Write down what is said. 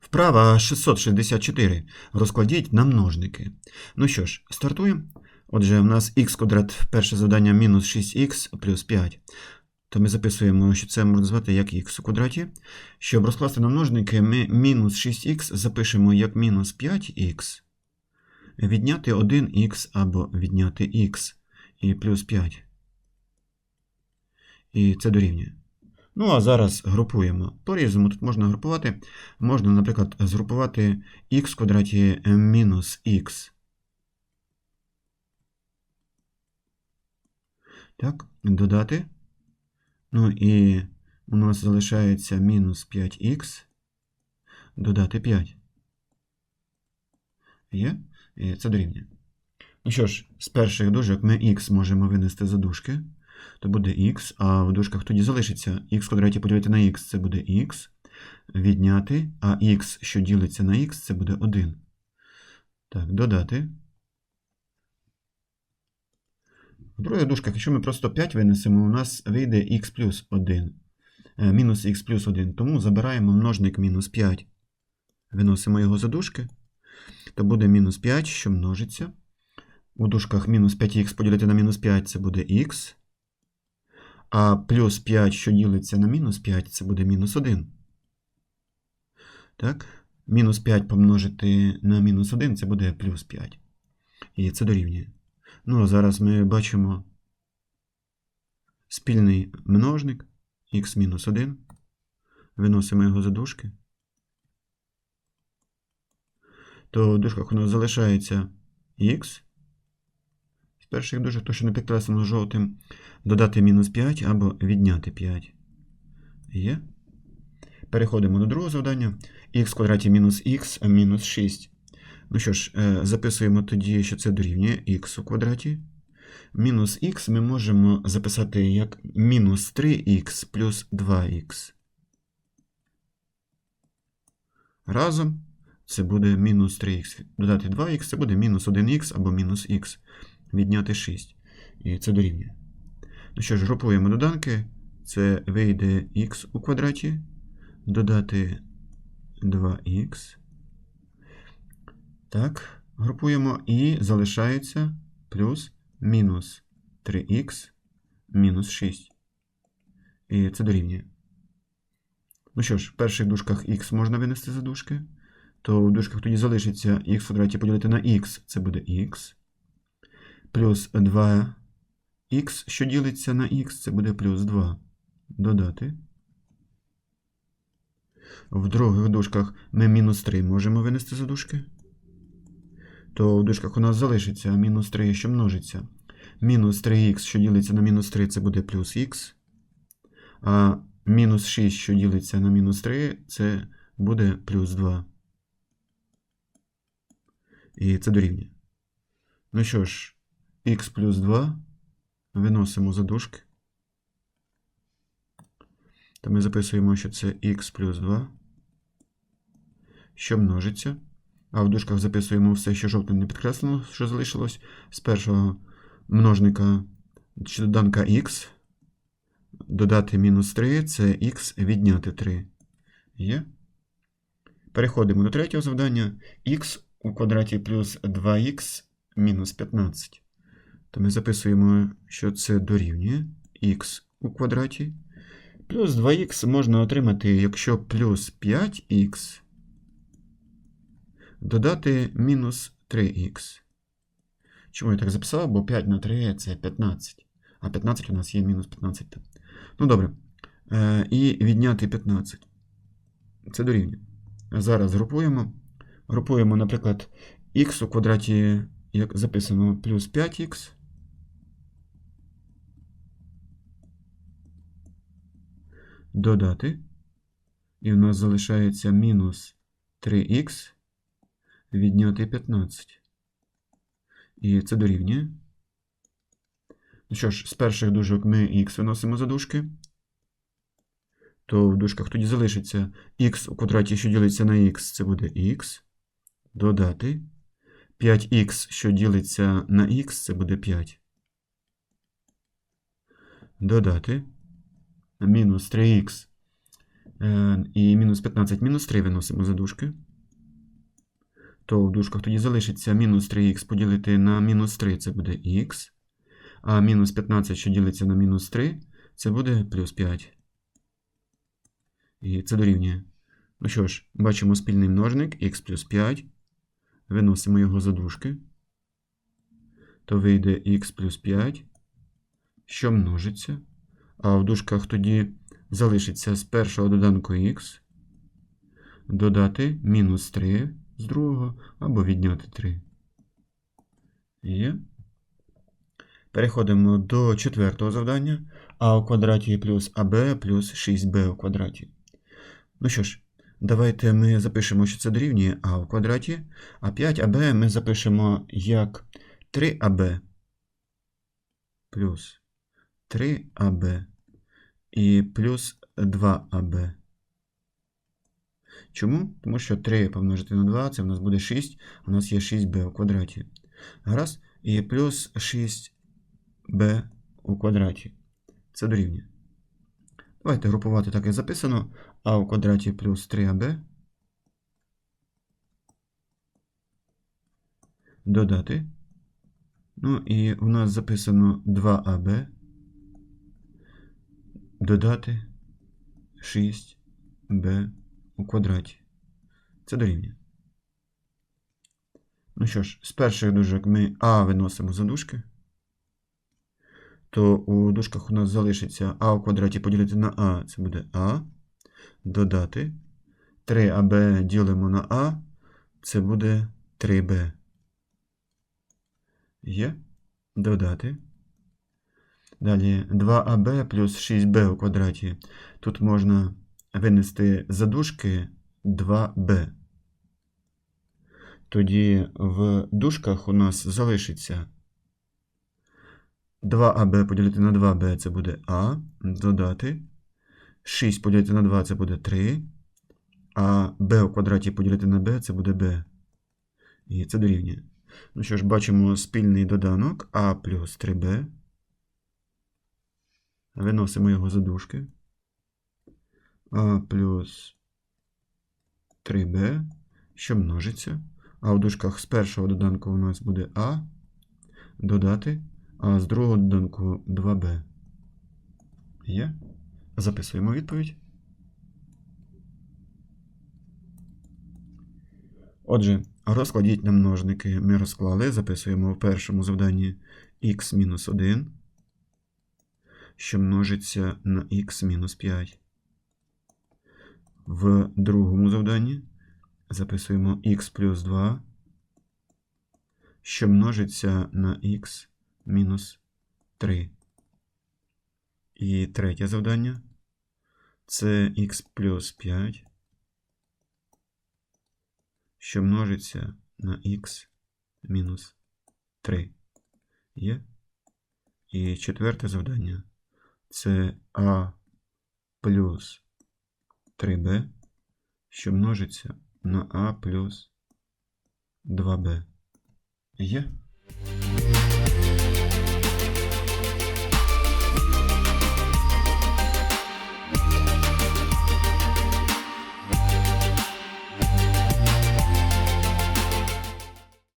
Вправа 664. Розкладіть на множники. Ну що ж, стартуємо. Отже, в нас х квадрат перше завдання мінус 6х плюс 5. То ми записуємо, що це можна назвати як х у квадраті. Щоб розкласти на множники, ми мінус 6х запишемо як мінус 5х. Відняти 1х або відняти х і плюс 5. І це дорівнює. Ну, а зараз групуємо. По-різному тут можна групувати. Можна, наприклад, згрупувати х квадраті мінус х. Так, додати. Ну і у нас залишається мінус 5х. Додати 5. Є? І це дорівнює. Ну що ж, з перших дужок ми х можемо винести за дужки. То буде х, а в дужках тоді залишиться х квадраті поділити на х, це буде х. Відняти, а х, що ділиться на х, це буде 1. Так, додати. В других дужках, якщо ми просто 5 винесемо, у нас вийде х плюс 1. Е, Мінус х плюс 1. Тому забираємо множник мінус 5. Виносимо його за дужки. То буде мінус 5, що множиться. У дужках мінус 5х поділити на мінус 5 це буде х. А плюс 5, що ділиться на мінус 5, це буде мінус 1. Так? Мінус 5 помножити на мінус 1 це буде плюс 5. І це дорівнює. Ну, а зараз ми бачимо спільний множник х мінус 1. Виносимо його за дужки. То в дужках у нас залишається х. Перших дужок, то що не підкреслено жовтим, додати мінус 5 або відняти 5. Є. Переходимо до другого завдання. х квадраті мінус х мінус 6. Ну що ж, е, записуємо тоді, що це дорівнює х у квадраті. Мінус х ми можемо записати як мінус 3х плюс 2х. Разом це буде мінус 3х. Додати 2х це буде мінус 1х або мінус х. Відняти 6. І це дорівнює. Ну що ж, групуємо доданки. Це вийде х у квадраті. Додати 2х. Так, групуємо і залишається плюс мінус 3х мінус 6. І це дорівнює. Ну що ж, в перших дужках х можна винести за дужки. То в дужках тоді залишиться х квадраті поділити на х, це буде х. Плюс 2х, що ділиться на х, це буде плюс 2. Додати. В других дужках ми мінус 3 можемо винести за дужки. То в дужках у нас залишиться мінус 3, що множиться. Мінус 3х, що ділиться на мінус 3, це буде плюс х. А мінус 6, що ділиться на мінус 3, це буде плюс 2. І це дорівнює. Ну що ж, х плюс 2 виносимо за дужки. То ми записуємо, що це х плюс 2, що множиться. А в дужках записуємо все, що жовтим не підкреслено, що залишилось. З першого множника чи доданка х. Додати мінус 3 це х відняти 3. Є. Переходимо до третього завдання. х у квадраті плюс 2х мінус 15. То ми записуємо, що це дорівнює х у квадраті. Плюс 2х можна отримати, якщо плюс 5х додати мінус 3х. Чому я так записав? Бо 5 на 3 це 15. А 15 у нас є мінус 15. Ну добре. Е, І відняти 15. Це дорівнює. Зараз групуємо. Групуємо, наприклад, х у квадраті, як записано, плюс 5х. Додати. І в нас залишається мінус 3х відняти 15. І це дорівнює. Ну що ж, з перших дужок ми х виносимо за дужки. То в дужках тоді залишиться х у квадраті, що ділиться на х, це буде х. Додати. 5х, що ділиться на х, це буде 5. Додати. Мінус 3х Е, і мінус 15 мінус 3 виносимо за дужки. То в дужках тоді залишиться мінус 3х поділити на мінус 3 це буде х. А мінус 15, що ділиться на мінус 3, це буде плюс 5. І це дорівнює. Ну що ж, бачимо спільний множник х плюс 5. Виносимо його за дужки. То вийде х плюс 5, що множиться. А в дужках тоді залишиться з першого доданку х додати мінус 3 з другого або відняти 3. Є. Переходимо до четвертого завдання. а у квадраті плюс аб плюс 6b у квадраті. Ну що ж, давайте ми запишемо, що це дорівнює а в квадраті, а 5аб ми запишемо як 3аб плюс 3аб і плюс 2аб. Чому? Тому що 3 помножити на 2, це в нас буде 6, у нас є 6b у квадраті. Гаразд? І плюс 6b у квадраті. Це дорівнює. Давайте групувати так, як записано. а у квадраті плюс 3аб. Додати. Ну і у нас записано 2аб. Додати 6b у квадраті. Це дорівнює. Ну що ж, з перших дужок ми А виносимо за дужки. То у дужках у нас залишиться А у квадраті поділити на А, це буде А. Додати. 3АБ ділимо на А, це буде 3Б. Є. Додати. Далі 2АБ плюс 6Б у квадраті. Тут можна винести за дужки 2b. Тоді в дужках у нас залишиться 2аб поділити на 2b це буде А. Додати. 6 поділити на 2 це буде 3. А b у квадраті поділити на b це буде b. І це дорівнює. Ну що ж, бачимо спільний доданок А плюс 3b. Виносимо його за дужки. А плюс 3b, що множиться. А в дужках з першого доданку у нас буде А. Додати, а з другого доданку 2b. Є. Записуємо відповідь. Отже, розкладіть на множники. Ми розклали. Записуємо в першому завданні х-1, що множиться на х-5. В другому завданні записуємо х плюс 2, що множиться на х мінус 3. І третє завдання це х плюс 5, що множиться на х мінус 3. Є. І четверте завдання це а плюс 3b, що множиться на а плюс 2b. Є?